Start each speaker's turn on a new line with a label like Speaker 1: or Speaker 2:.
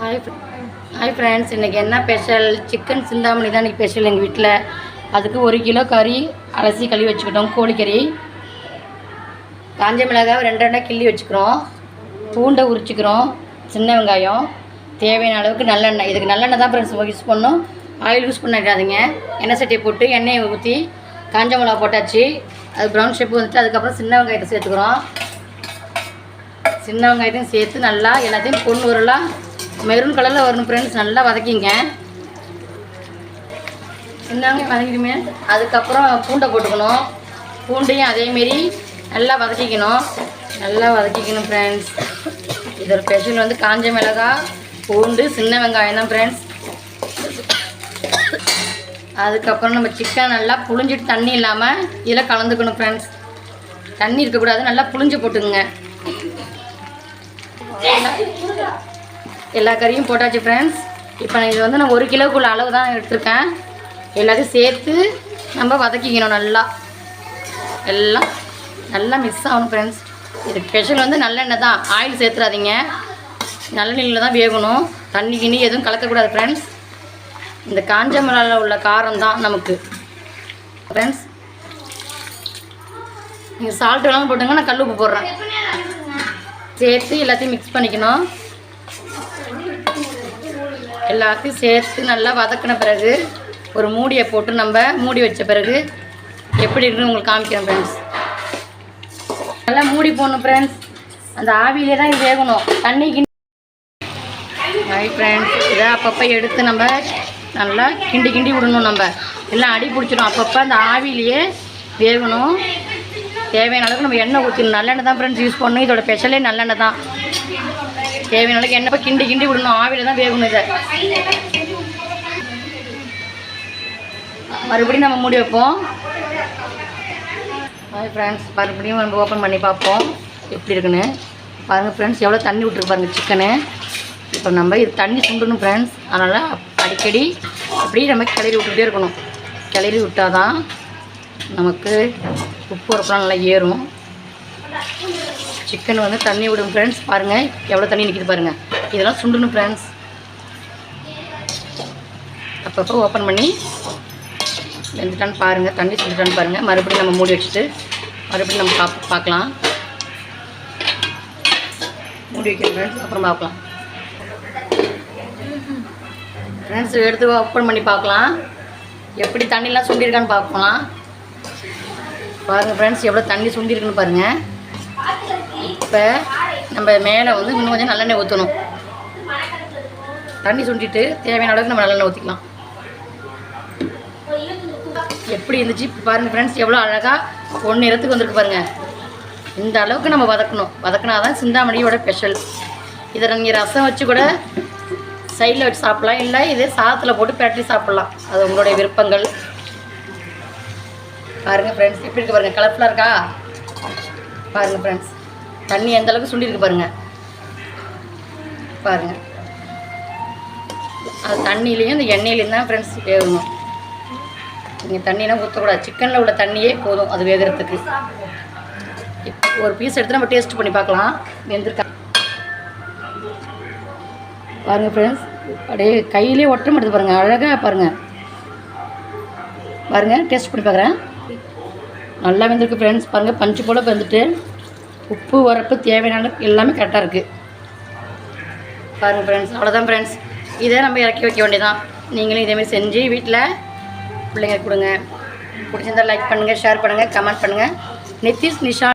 Speaker 1: Hi hi friends இன்றைக்கி என்ன special chicken Chintamani தான் இன்றைக்கி ஸ்பெஷல் எங்கள் வீட்டில் அதுக்கு ஒரு கிலோ கறி அலசி கழுவி வச்சுக்கிட்டோம். கோழிக்கறி. காஞ்ச மிளகாய் ரெண்டு ரெண்டாக கிள்ளி வச்சுக்கிறோம். பூண்டை உரிச்சிக்கிறோம். சின்ன வெங்காயம். தேவையான அளவுக்கு நல்லெண்ணெய். இதுக்கு நல்லெண்ணெய் தான் ஃப்ரெண்ட்ஸ் யூஸ் பண்ணோம் ஆயில் யூஸ் பண்ணிடாதீங்க எண்ணெய் சட்டியை போட்டு எண்ணெயை ஊற்றி காஞ்ச மிளகா போட்டாச்சு. அது ப்ரௌன் ஷேப் வந்துட்டு அதுக்கப்புறம் சின்ன வெங்காயத்தை சேர்த்துக்கிறோம். சின்ன வெங்காயத்தையும் சேர்த்து நல்லா எல்லாத்தையும் பொண்ணு வரலாம் மெரூன் கலரில் வரணும் ஃப்ரெண்ட்ஸ் நல்லா வதக்கிங்க. இந்தாங்க வதக்கிடுமே. அதுக்கப்புறம் பூண்டை போட்டுக்கணும். பூண்டையும் அதேமாரி நல்லா வதக்கிக்கணும். நல்லா வதக்கிக்கணும் ஃப்ரெண்ட்ஸ் இதோட ஸ்பெஷல் வந்து காஞ்ச மிளகாய் பூண்டு சின்ன வெங்காயம் தான் ஃப்ரெண்ட்ஸ் அதுக்கப்புறம் நம்ம சிக்கன் நல்லா புழிஞ்சிட்டு தண்ணி இல்லாமல் இதில் கலந்துக்கணும் ஃப்ரெண்ட்ஸ் தண்ணி இருக்கக்கூடாது நல்லா புழிஞ்சு போட்டுக்குங்க. எல்லா கறியும் போட்டாச்சு ஃப்ரெண்ட்ஸ் இப்போ நான் இது வந்து நான் ஒரு கிலோக்குள்ள அளவு தான் எடுத்திருக்கேன். எல்லாத்தையும் சேர்த்து நம்ம வதக்கிக்கணும் நல்லா. எல்லாம் நல்லா மிக்ஸ் ஆகணும் ஃப்ரெண்ட்ஸ் இது ஸ்பெஷல் வந்து நல்லெண்ணெய் தான். ஆயில் சேர்த்துறாதீங்க. நல்லெண்ணெயில் தான் வேகணும். தண்ணி கிண்ணி எதுவும் கலக்கக்கூடாது ஃப்ரெண்ட்ஸ் இந்த காஞ்ச மிளகாவில் உள்ள காரம் தான் நமக்கு. ஃப்ரெண்ட்ஸ் நீங்கள் சால்ட் எல்லாம் போட்டுங்க நான் கல் உப்பு போடுறேன். சேர்த்து எல்லாத்தையும் மிக்ஸ் பண்ணிக்கணும். எல்லாத்தையும் சேர்த்து நல்லா வதக்கின பிறகு ஒரு மூடியை போட்டு நம்ம மூடி வச்ச பிறகு எப்படி இருக்குன்னு உங்களுக்கு காமிக்கிறேன் ஃப்ரெண்ட்ஸ் நல்லா மூடி போடணும் ஃப்ரெண்ட்ஸ் அந்த ஆவியிலே தான் இது வேகணும். தண்ணி கிண்டி ஹாய் ஃப்ரெண்ட்ஸ் இதை அப்பப்போ எடுத்து நம்ம நல்லா கிண்டி கிண்டி விடணும் நம்ம. எல்லாம் அடி பிடிச்சிடும். அப்பப்போ அந்த ஆவிலேயே வேகணும். தேவையான அளவுக்கு நம்ம எண்ணெய் ஊற்றணும் நல்லெண்ணெய் தான் ஃப்ரெண்ட்ஸ் யூஸ் பண்ணணும். இதோட ஸ்பெஷலே நல்லெண்ணெய் தான். தேவையான அளவுக்கு எண்ணெய் கிண்டி கிண்டி விடணும். ஆவியில் தான் வேகணும் இதை. மறுபடியும் நம்ம மூடி வைப்போம். ஹாய் ஃப்ரெண்ட்ஸ் மறுபடியும் நம்ம ஓப்பன் பண்ணி பார்ப்போம். எப்படி இருக்குன்னு. பாருங்கள் ஃப்ரெண்ட்ஸ் எவ்வளோ தண்ணி விட்டுருக்கு பாருங்கள் சிக்கனு இப்போ நம்ம இது தண்ணி சுண்டணும் ஃப்ரெண்ட்ஸ் அதனால் அடிக்கடி அப்படியே நம்ம கிளறி விட்டுக்கிட்டே இருக்கணும். கிளறி விட்டால் தான் நமக்கு உப்பு உரப்பெலாம் நல்லா ஏறும் சிக்கன் வந்து தண்ணி விடும் ஃப்ரெண்ட்ஸ் பாருங்கள் எவ்வளோ தண்ணி நிற்கிது பாருங்கள் இதெல்லாம் சுண்டணும் ஃப்ரெண்ட்ஸ் அப்பப்போ ஓப்பன் பண்ணி வெந்துட்டான்னு பாருங்கள் தண்ணி சுண்டுட்டான்னு பாருங்கள் மறுபடியும் நம்ம மூடி வச்சுட்டு மறுபடியும் நம்ம பா பார்க்கலாம். மூடி வைக்கணும் ஃப்ரெண்ட்ஸ் அப்புறம் பார்க்கலாம். ஃப்ரெண்ட்ஸ் எடுத்து ஓப்பன் பண்ணி பார்க்கலாம். எப்படி தண்ணிலாம் சுண்டிருக்கான்னு பார்க்கலாம். பாருங்கள் ஃப்ரெண்ட்ஸ் எவ்வளோ தண்ணி சுண்டிருக்குன்னு பாருங்கள் இப்போ நம்ம மேலே வந்து இன்னும் கொஞ்சம் நல்லெண்ணெய் ஊற்றணும் தண்ணி சுண்டிட்டு தேவையான அளவுக்கு நம்ம நல்லெண்ணெய் ஊற்றிக்கலாம் எப்படி இருந்துச்சு? பாருங்கள் ஃப்ரெண்ட்ஸ் எவ்வளோ அழகாக ஒன்று நேரத்துக்கு வந்திருக்கு பாருங்கள் இந்த அளவுக்கு நம்ம வதக்கணும். வதக்கினா தான் சிந்தாமணியோட ஸ்பெஷல் இதை நீங்கள் ரசம் வச்சு கூட சைடில் வச்சு சாப்பிட்லாம். இல்லை இது சாதத்தில் போட்டு பிரட்டி சாப்பிட்லாம். அது உங்களுடைய விருப்பங்கள். பாருங்கள் ஃப்ரெண்ட்ஸ் எப்படி இருக்கு பாருங்கள் கலர்ஃபுல்லாக இருக்கா? பாருங்கள் ஃப்ரெண்ட்ஸ் தண்ணி எந்த அளவுக்கு சுண்டிருக்கு பாருங்கள் பாருங்கள் அது தண்ணியிலையும் இந்த எண்ணெயிலையும் தான் ஃப்ரெண்ட்ஸ் வேகணும். நீங்கள் தண்ணியெலாம் ஊற்றக்கூடாது சிக்கனில் உள்ள தண்ணியே போதும் அது வேகிறதுக்கு. ஒரு பீஸ் எடுத்து நம்ம டேஸ்ட் பண்ணி பார்க்கலாம். வெந்திருக்கா? பாருங்கள் ஃப்ரெண்ட்ஸ் அப்படியே கையிலே ஒட்ட மாட்டேது பாருங்கள் அழகாக பாருங்கள் பாருங்கள் டேஸ்ட் பண்ணி பார்க்குறேன். நல்லா வெந்திருக்கு ஃப்ரெண்ட்ஸ் பாருங்கள் பஞ்சு போல் வந்துட்டு உப்பு உரப்பு தேவையான எல்லாமே கரெக்டாக இருக்குது பாருங்கள் ஃப்ரெண்ட்ஸ் அவ்வளோதான் ஃப்ரெண்ட்ஸ் இதை நம்ம இறக்கி வைக்க வேண்டியதான் நீங்களும் இதேமாதிரி செஞ்சு வீட்டில் பிள்ளைங்க கொடுங்க. பிடிச்சிருந்தா லைக் பண்ணுங்கள் ஷேர் பண்ணுங்கள் கமெண்ட் பண்ணுங்கள் நிதிஷ் நிஷா